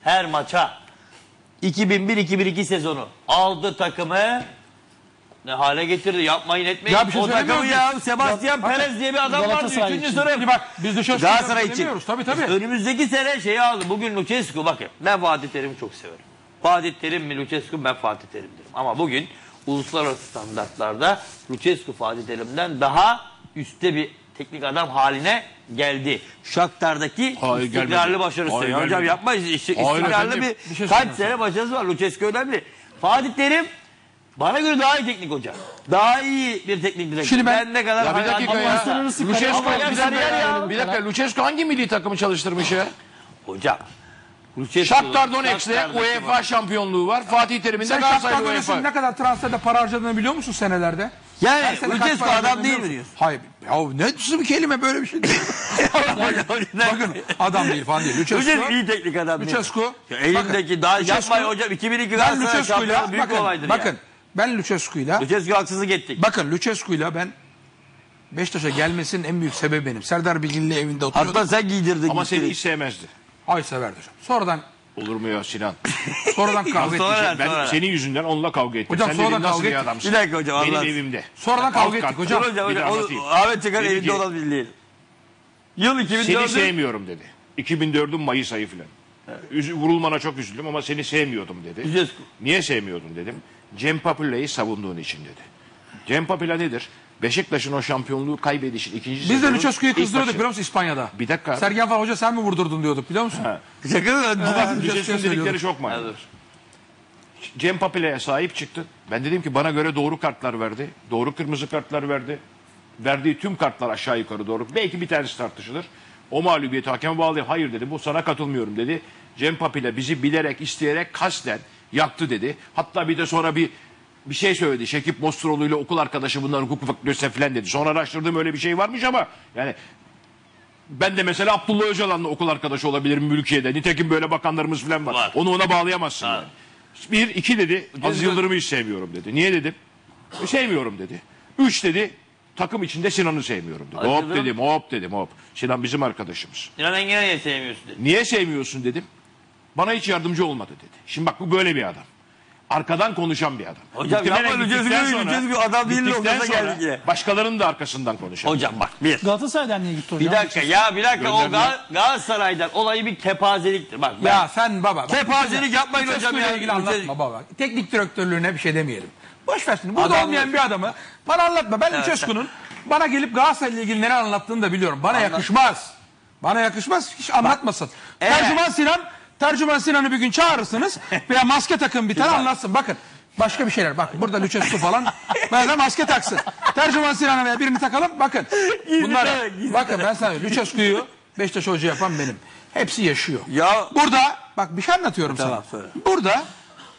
her maça 2001-2002 sezonu aldı takımı ne hale getirdi yapmayın etmeyin. Ya bir şey o takımı ya. Sebastian Bakın, Perez diye bir adam vardı. Galatasaray Üçüncü için. sıra. Şimdi bak biz de şöyle Galatasaray için. Tabii tabii. Önümüzdeki sene şeyi aldı. Bugün Lucescu bakın ben Fatih Terim'i çok severim. Fatih Terim mi Lucescu ben Fatih Terim derim. Ama bugün uluslararası standartlarda Lucescu Fatih Terim'den daha üstte bir teknik adam haline geldi. Shakhtar'daki Hayır, istikrarlı gelmedi. başarısı. Hayır, Hocam gelmedi. yapmayız. İşte Hayır istikrarlı efendim. bir, Bir şey kaç sene başarısı var. Lucescu önemli. Fatih Terim bana göre daha iyi teknik hoca. Daha iyi bir teknik direktör. Şimdi ben- ne kadar Ya bir dakika ya. Lucescu bir dakika ya. ya. Bir dakika Lucescu hangi milli takımı çalıştırmış ya? Hocam. Shakhtar Donetsk'te UEFA şampiyonluğu var. Fatih Terim'in de Sen Galatasaray Shakhtar Donetsk'in UEFA. ne kadar transferde para harcadığını biliyor musun senelerde? Yani Her sene kaç Lucescu para adam değil mi diyorsun? Hayır. Ya ne nasıl bir kelime böyle bir şey değil. Bakın adam değil falan değil. Lucescu Lucescu. iyi teknik adam değil. Lucescu. Ya elindeki daha Lucescu- yapmayın hocam 2002 Ben Galatasaray Lucescu'yla şampiyonu büyük bakın, olaydır bakın ya. ben Lucescu'yla Lucescu haksızlık ettik. bakın Lucescu'yla ben Beşiktaş'a gelmesinin en büyük sebebi benim. Serdar Bilgin'le evinde oturuyorduk. Hatta sen giydirdin. Ama seni hiç sevmezdi. Ay severdi hocam. Sonradan Olur mu ya Sinan? sonradan kavga Sonra- ettik. Ben Sonra. senin yüzünden onunla kavga ettim. Hocam Sen sonradan dedin nasıl kavga bir ettik. adamsın? Bir dakika hocam, Benim anlat. evimde. Sonradan kavga ettik hocam. Dur hocam hocam. anlatayım. o- Ahmet Çakar Dedi evinde ki, olan dinleyelim. Yıl Seni 2004'ü. sevmiyorum dedi. 2004'ün Mayıs ayı filan. Üz- Vurulmana çok üzüldüm ama seni sevmiyordum dedi. Lucescu. Niye sevmiyordum dedim. Cem Papule'yi savunduğun için dedi. Cem Papule nedir? Beşiktaş'ın o şampiyonluğu kaybedişin ikinci Biz de sezonun Lucescu'yu ilk kızdırıyorduk maçı. biliyor musun İspanya'da? Bir dakika. Sergen falan hoca sen mi vurdurdun diyorduk biliyor musun? Şaka mı? Lucescu'ya Lucescu'nun dedikleri söylüyorduk. çok mantıklı. Cem Papile'ye sahip çıktı. Ben dedim ki bana göre doğru kartlar verdi. Doğru kırmızı kartlar verdi. Verdiği tüm kartlar aşağı yukarı doğru. Belki bir tanesi tartışılır. O mağlubiyeti hakeme bağlı. Hayır dedi. Bu sana katılmıyorum dedi. Cem Papile bizi bilerek, isteyerek, kasten yaktı dedi. Hatta bir de sonra bir bir şey söyledi. Şekip Mostroğlu ile okul arkadaşı bunlar hukuk fakültesi falan dedi. Sonra araştırdığım öyle bir şey varmış ama yani ben de mesela Abdullah Öcalan'la okul arkadaşı olabilirim mülkiyede. Nitekim böyle bakanlarımız falan var. Var. Onu ona bağlayamazsın. yani. Bir, iki dedi. Aziz Yıldırım'ı hiç sevmiyorum dedi. Niye dedim? "E, Sevmiyorum dedi. Üç dedi. Takım içinde Sinan'ı sevmiyorum dedi. Aziz hop Yıldırım- dedim hop dedim hop. Sinan bizim arkadaşımız. Sinan Engin'i niye sevmiyorsun dedi. Niye sevmiyorsun dedim. Bana hiç yardımcı olmadı dedi. Şimdi bak bu böyle bir adam. Arkadan konuşan bir adam. Hocam Muhtemelen yapma, gittikten sonra- Lucescu adam değil gittikten noktasına sonra geldik yine. Başkalarının da arkasından konuşan. Hocam bak bir. Galatasaray'dan niye gitti hocam? Bir dakika ya bir dakika o Gönderme. Gal- Galatasaray'dan olayı bir kepazeliktir. Bak ben Ya sen baba. bak, kepazelik yapmayın hocam ya. ilgili anlatma baba. Teknik direktörlüğüne bir şey demeyelim. Boş ver şimdi. Burada Adam- olmayan bir adamı bana anlatma. Ben Lucescu'nun bana gelip Galatasaray'la ilgili neler anlattığını da biliyorum. Bana yakışmaz. Bana yakışmaz. Hiç anlatmasın. Evet. Tercüman Sinan, Tercüman Sinan'ı bir gün çağırırsınız veya maske takın bir tane anlatsın. Bakın. Başka bir şeyler. Bak burada Lucescu falan. Böyle maske taksın. Tercüman Sinan'a veya birini takalım. Bakın. Bunlar. Bakın ben sana Lucescu'yu Beşiktaş hoca yapan benim. Hepsi yaşıyor. Ya Burada bak bir şey anlatıyorum Tamam, sana. söyle. Burada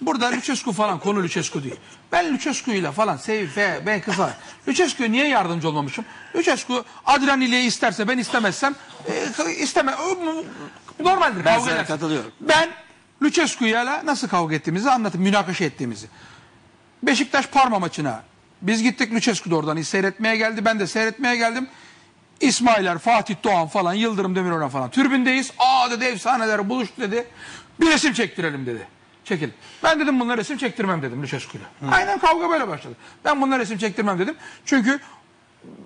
burada Lucescu falan konu Lucescu değil. Ben Lucescu'yla falan Seyfe, ben kısa. Lucescu'ya niye yardımcı olmamışım? Lucescu Adrian İlye'yi isterse ben istemezsem e, isteme. Normaldir Ben sana katılıyorum. Ben Lucescu'yla nasıl kavga ettiğimizi anlatayım, münakaşa ettiğimizi. Beşiktaş Parma maçına biz gittik Lucescu da oradan seyretmeye geldi. Ben de seyretmeye geldim. İsmailer, Fatih Doğan falan, Yıldırım Demirören falan. Türbündeyiz. Aa dedi efsaneler buluştu dedi. Bir resim çektirelim dedi. Çekil. Ben dedim bunlara resim çektirmem dedim Lucescu'yla. Aynen kavga böyle başladı. Ben bunlara resim çektirmem dedim. Çünkü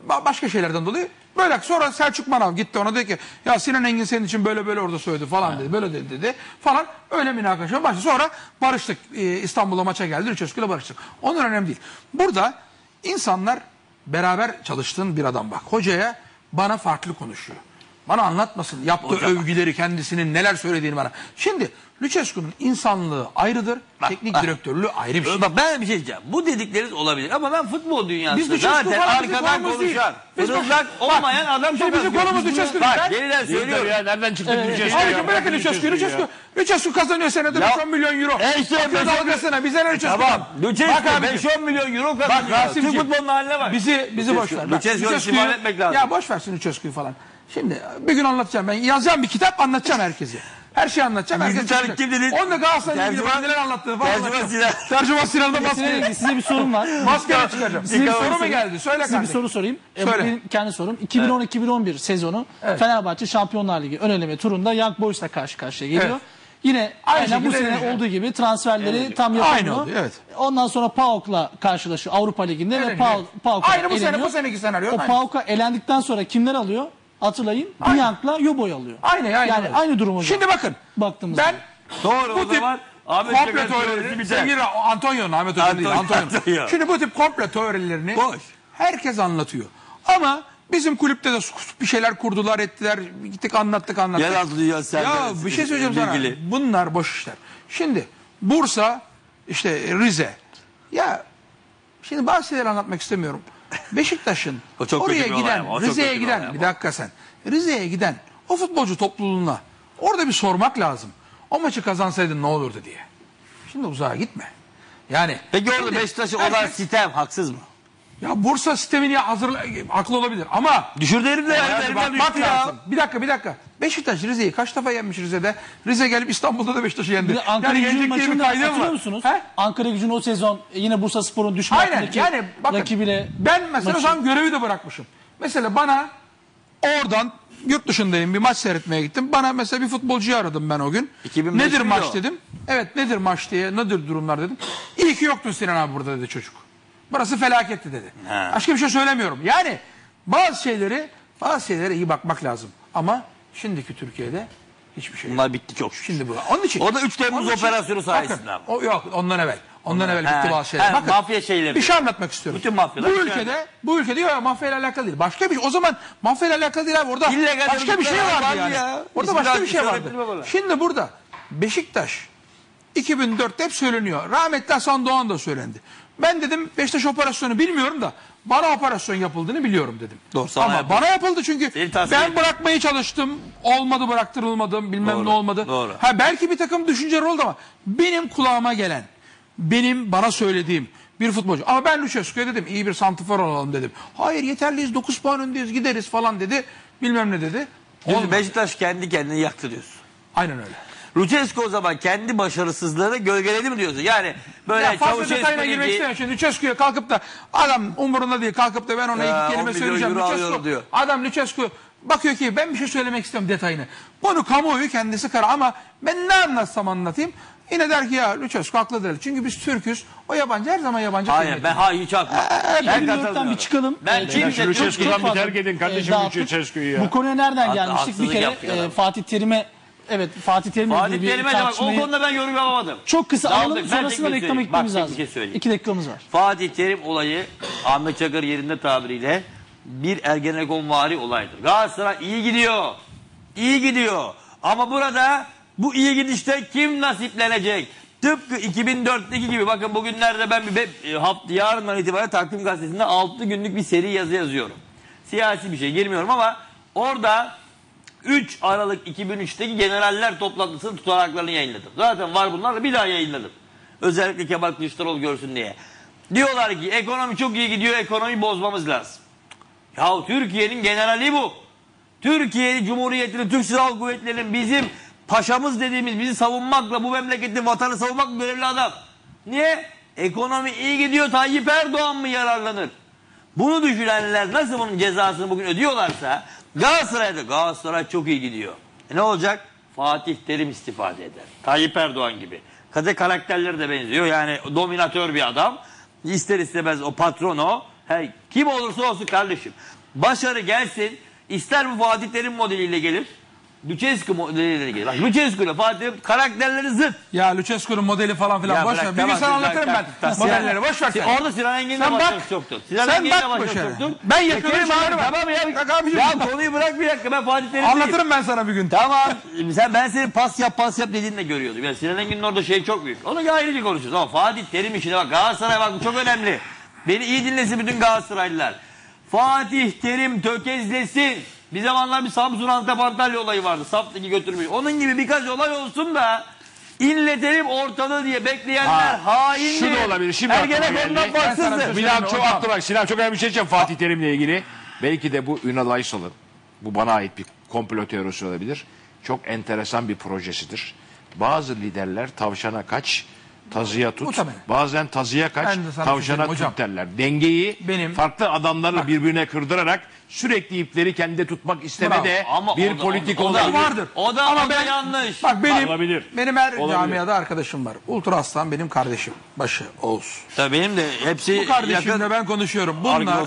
ba- başka şeylerden dolayı böyle. Sonra Selçuk Manav gitti ona dedi ki ya Sinan Engin senin için böyle böyle orada söyledi falan dedi böyle dedi, dedi falan. Öyle münakaşa başladı. Sonra barıştık. Ee, İstanbul'a maça geldi. Lucescu'yla barıştık. Onun önemli değil. Burada insanlar beraber çalıştığın bir adam bak. Hocaya bana farklı konuşuyor bana anlatmasın yaptığı Hocam. övgüleri kendisinin neler söylediğini bana şimdi Lucescu'nun insanlığı ayrıdır Bak, teknik bak. direktörlüğü ayrı bir şey Bak ben bir şey diyeceğim. Bu dedikleriniz olabilir ama ben futbol Biz dünyasında Lucescu zaten arkadan konuşan, Biz bak- fırıldak bak, olmayan adam şimdi çok bizim konumuz değil. Bak Ben- yeniden söylüyorum. ya nereden çıktı Lucescu Ayrıca ya? bırakın ya. Lucescu. Lucescu kazanıyor senede Ya- 5-10 milyon euro. E işte Bakıyor dalgasına bize ne Lucescu? Tamam. Lucescu Bak abicim. 5-10 milyon euro Bak kazanıyor. Türk Rasim'ciğim. futbolunun haline bak. Bizi, bizi boş ver. Bak, Lucescu'yu- istifade etmek lazım. Ya boş versin Lucescu'yu falan. Şimdi bir gün anlatacağım ben. Yazacağım bir kitap anlatacağım herkese. Her şeyi anlatacağım. Gizli Herkes çıkacak. kim dedi? Onu da Galatasaray'la ilgili bana neler anlattığını falan Tercüman. Sinan. Tercüman Sinan'da Size, maske. size bir sorum var. Maskeyle çıkacağım. Size bir soru mu geldi? Söyle Size bir kardeşim. soru sorayım. E, Söyle. benim kendi sorum. 2010-2011 sezonu Fenerbahçe Şampiyonlar Ligi ön eleme turunda Young Boys'la karşı karşıya geliyor. Yine Aynı aynen bu şekilde sene elenecek. olduğu gibi transferleri tam Aynı yapamıyor. oldu, evet. Ondan sonra PAOK'la karşılaşıyor Avrupa Ligi'nde ve Elenecek. PAOK, PAOK Aynı bu sene, eleniyor. bu seneki senaryo, O aynı. PAOK'a elendikten sonra kimler alıyor? Hatırlayın. Aynı. Niyank'la Yoboy alıyor. Aynı aynı. Yani aynı durum hocam. Şimdi bakın. Baktığımızda. Ben Doğru bu o tip zaman Ahmet komple Çakar teorisi biter. sevgili Antonio'nun, Ahmet Hocam değil, Antonio. Şimdi bu tip komple teorilerini Boş. herkes anlatıyor. Ama bizim kulüpte de bir şeyler kurdular, ettiler, gittik anlattık anlattık. Yeraltı dünya Ya serbest- bir şey söyleyeceğim sana. bilgili. Bunlar boş işler. Şimdi Bursa, işte Rize. Ya şimdi bazı şeyler anlatmak istemiyorum. Beşiktaş'ın O çok oraya kötü bir olay giden, ama, o çok Rize'ye kötü bir giden, ama. bir dakika sen. Rize'ye giden o futbolcu topluluğuna orada bir sormak lazım. O maçı kazansaydın ne olurdu diye. Şimdi uzağa gitme. Yani Peki orada şimdi Beşiktaş'ın olan herkes- sitem haksız mı? Ya Bursa sistemini hazırla haklı olabilir ama Düşürdü herif de yani. herifler bakmak ya. lazım. Bir dakika bir dakika. Beşiktaş Rize'yi kaç defa yenmiş Rize'de? Rize gelip İstanbul'da da Beşiktaş'ı yendi. Bir de Ankara yani gücünün maçında hatırlıyor musunuz? He? Ankara gücünün o sezon yine Bursa Spor'un düşme Aynen hattındaki yani bakın rakibiyle ben mesela maçı- o zaman görevi de bırakmışım. Mesela bana oradan yurt dışındayım bir maç seyretmeye gittim. Bana mesela bir futbolcuyu aradım ben o gün. 2005 nedir maç o? dedim. Evet nedir maç diye nedir durumlar dedim. İyi ki yoktun Sinan abi burada dedi çocuk. Burası felaketti dedi. He. Başka bir şey söylemiyorum. Yani bazı şeyleri bazı şeylere iyi bakmak lazım. Ama şimdiki Türkiye'de hiçbir şey yok. Bunlar bitti çok şükür. Şimdi bu. Onun için. O da 3 Temmuz için- operasyonu sayesinde Bakın. O yok ondan evvel. Ondan evvel bitti bazı şeyler. he, Bakın, mafya şeyleri. Bir şey anlatmak istiyorum. Bütün mafyalar Bu bir ülkede, bu ülkede yok mafyayla alakalı değil. Başka bir şey. O zaman mafyayla alakalı değil abi. Orada İllegal başka bir şey örgütler vardı vardı yani. ya. Orada İsmi başka bir şey vardı. Şimdi burada Beşiktaş 2004'te hep söyleniyor. Rahmetli Hasan Doğan da söylendi. Ben dedim Beşiktaş operasyonu bilmiyorum da bana operasyon yapıldığını biliyorum dedim. Doğru, sana Ama yapıldı. bana yapıldı çünkü ben ettim. bırakmaya çalıştım. Olmadı bıraktırılmadım bilmem Doğru, ne olmadı. doğru. Ha belki bir takım düşünceler oldu ama benim kulağıma gelen, benim bana söylediğim bir futbolcu. Ama ben Lucescu'ya dedim iyi bir santifor olalım dedim. Hayır yeterliyiz 9 puan öndeyiz gideriz falan dedi. Bilmem ne dedi. Olmadı. Beşiktaş kendi kendini yaktı diyorsun. Aynen öyle. Lucescu o zaman kendi başarısızlığını gölgeledi mi diyorsun? Yani böyle Ya fazla detayına girmek istemiyorum. Şimdi Lucescu'ya kalkıp da adam umurunda değil kalkıp da ben ona Ya, iki 10 kelime söyleyeceğim. Lucescu, diyor. adam Lucescu bakıyor ki ben bir şey söylemek istiyorum detayını. Bunu kamuoyu kendisi kara ama ben ne anlatsam anlatayım. Yine der ki ya Lucescu haklıdır. Çünkü biz Türk'üz. O yabancı her zaman yabancı Hayır ben hayır hiç haklı. Ben Ben bir katılmıyorum. bir çıkalım. Ben Ee, kimse Türkiye- bir terk edin kardeşim e. Lucescu'yu ya. Bu konuya nereden gelmiştik? Bir kere e. Fatih Terim'e evet Fatih Terim'le Fatih ilgili bir Terim'e de bak o tartışmayı konuda ben yorum yapamadım. çok kısa Daldık. alalım Ben sonrasında tek bir reklama söyleyeyim. Bak, tek bir lazım. şey söyleyeyim. İki dakikamız var. Fatih Terim olayı Ahmet Çakar yerinde tabiriyle bir Ergenekon vari olaydır. Galatasaray iyi gidiyor. İyi gidiyor. Ama burada bu iyi gidişte kim nasiplenecek? Tıpkı 2004'teki gibi bakın bugünlerde ben bir be- e, hafta yarından itibaren takvim gazetesinde 6 günlük bir seri yazı yazıyorum. Siyasi bir şey girmiyorum ama orada 3 Aralık 2003'teki generaller toplantısının tutanaklarını yayınladım. Zaten var bunlar da bir daha yayınladım. Özellikle Kemal Kılıçdaroğlu görsün diye. Diyorlar ki ekonomi çok iyi gidiyor ekonomiyi bozmamız lazım. Ya Türkiye'nin generali bu. Türkiye Cumhuriyeti'nin, Türk Silahlı Kuvvetleri'nin bizim paşamız dediğimiz bizi savunmakla bu memleketin vatanı savunmakla görevli adam. Niye? Ekonomi iyi gidiyor Tayyip Erdoğan mı yararlanır? Bunu düşünenler nasıl bunun cezasını bugün ödüyorlarsa Galatasaray'da Galatasaray çok iyi gidiyor. E ne olacak? Fatih Terim istifade eder. Tayyip Erdoğan gibi. Kade karakterleri de benziyor. Yani dominatör bir adam. İster istemez o patron o. Hey, kim olursa olsun kardeşim. Başarı gelsin. İster bu Fatih Terim modeliyle gelir. Lucescu modeliyle gelir. Bak Lucescu ile Fatih karakterleri zıt. Ya Lucescu'nun modeli falan filan Ya boş bırak, ver. Bir gün tamam, sana anlatırım ben modelleri. Boş ver sen. Orada Sinan Engin'le Sen bak. başarısı yoktur. Sinan Sen Engin'le bak başarı. yoktur. Ben abi, var. Tamam ya. Bak abicim. Ya konuyu bırak bir dakika ben Fatih Terim'liyim. Anlatırım ben sana bir gün. Tamam. Sen ben senin pas yap pas yap dediğini de görüyordum. Yani Sinan Engin'in orada şey çok büyük. Onu ayrıca konuşuruz ama Fatih Terim işine bak. Galatasaray bak bu çok önemli. Beni iyi dinlesin bütün Galatasaraylılar. Fatih Terim tökezlesin. Bir zamanlar bir Samsun Antep Antalya olayı vardı. Saftaki götürmüş. Onun gibi birkaç olay olsun da inletelim ortalığı diye bekleyenler haindir. şu da olabilir. Şimdi Ergenekon'dan söyleyeyim. Sinan çok aklı var. Sinan çok önemli bir şey diyeceğim Fatih Terim'le ilgili. Belki de bu Ünal Aysal'ın, bu bana ait bir komplo teorisi olabilir. Çok enteresan bir projesidir. Bazı liderler tavşana kaç, Tazıya tut. Muhtemelen. Bazen tazıya kaç, Ben de sana tavşana söyleyeyim hocam. tut derler. Dengeyi Benim- farklı adamlarla birbirine kırdırarak sürekli ipleri kendi tutmak isteme Bravo. de Ama bir o da- politik o da- olabilir. O vardır. O da- Ama o da ben, yanlış. Bak benim, Olabilir. benim her Olabilir. camiada arkadaşım var. Ultra Aslan benim kardeşim. Başı Oğuz. Tabii benim de hepsi Bu kardeşimle yakın. ben konuşuyorum. Bunlar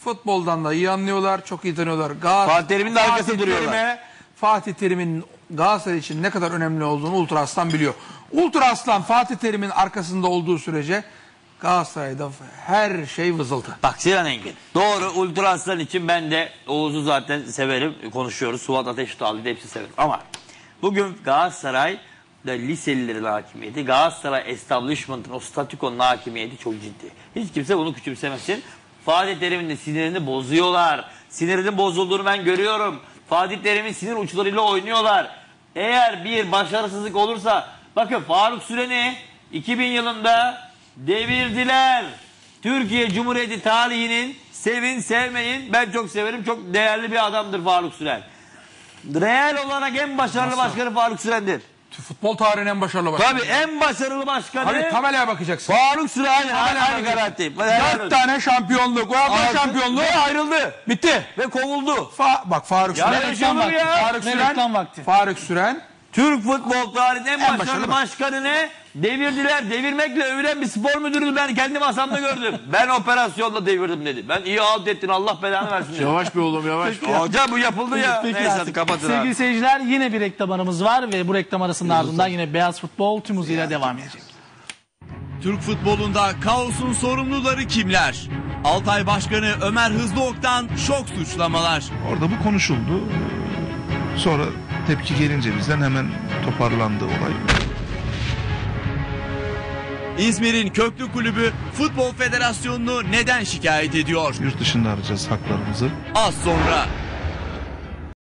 futboldan da iyi anlıyorlar. Çok iyi tanıyorlar. Galatasaray- Fatih Terim'in de arkasında duruyorlar. Fatih Terim'in Galatasaray için ne kadar önemli olduğunu Ultra Aslan biliyor. Ultra Aslan Fatih Terim'in arkasında olduğu sürece Galatasaray'da her şey vızıltı. Bak Sinan Engin. Doğru Ultra Aslan için ben de Oğuz'u zaten severim. Konuşuyoruz. Suat Ateş da hepsi severim. Ama bugün Galatasaray da liselilerin hakimiyeti, Galatasaray establishment'ın o statükonun hakimiyeti çok ciddi. Hiç kimse bunu küçümsemesin. Fatih Terim'in de sinirini bozuyorlar. Sinirinin bozulduğunu ben görüyorum. Fatih Terim'in sinir uçlarıyla oynuyorlar. Eğer bir başarısızlık olursa bakın Faruk Süren'i 2000 yılında devirdiler. Türkiye Cumhuriyeti tarihinin sevin sevmeyin ben çok severim çok değerli bir adamdır Faruk Süren. Real olarak en başarılı başkanı Faruk Süren'dir. Futbol tarihinin en başarılı başkanı. Tabii en başarılı başkanı Abi tabelaya bakacaksın. Faruk Süren aynı, aynı, aynı garanti. Dört tane şampiyonluk. O Avrupa şampiyonluğu Ve ayrıldı. bitti. Ve kovuldu. Fa bak Faruk Süren. ne reklam olur vakti. ya? Faruk Süren. Faruk Süren. Türk futbol tarihinin en, başarılı, başarılı. başkanını devirdiler. Devirmekle övülen bir spor müdürünü ben kendi masamda gördüm. ben operasyonla devirdim dedi. Ben iyi halt ettin Allah belanı versin dedi. Yavaş bir oğlum yavaş. Hocam bu yapıldı ya. Peki Neyse hadi kapatın Sevgili abi. seyirciler yine bir reklam aramız var ve bu reklam arasının ardından yine Beyaz Futbol tüm hızıyla devam edecek. Türk futbolunda kaosun sorumluları kimler? Altay Başkanı Ömer Hızlıok'tan şok suçlamalar. Orada bu konuşuldu. Sonra tepki gelince bizden hemen toparlandı olay. İzmir'in köklü kulübü Futbol Federasyonu'nu neden şikayet ediyor? Yurt dışında arayacağız haklarımızı. Az sonra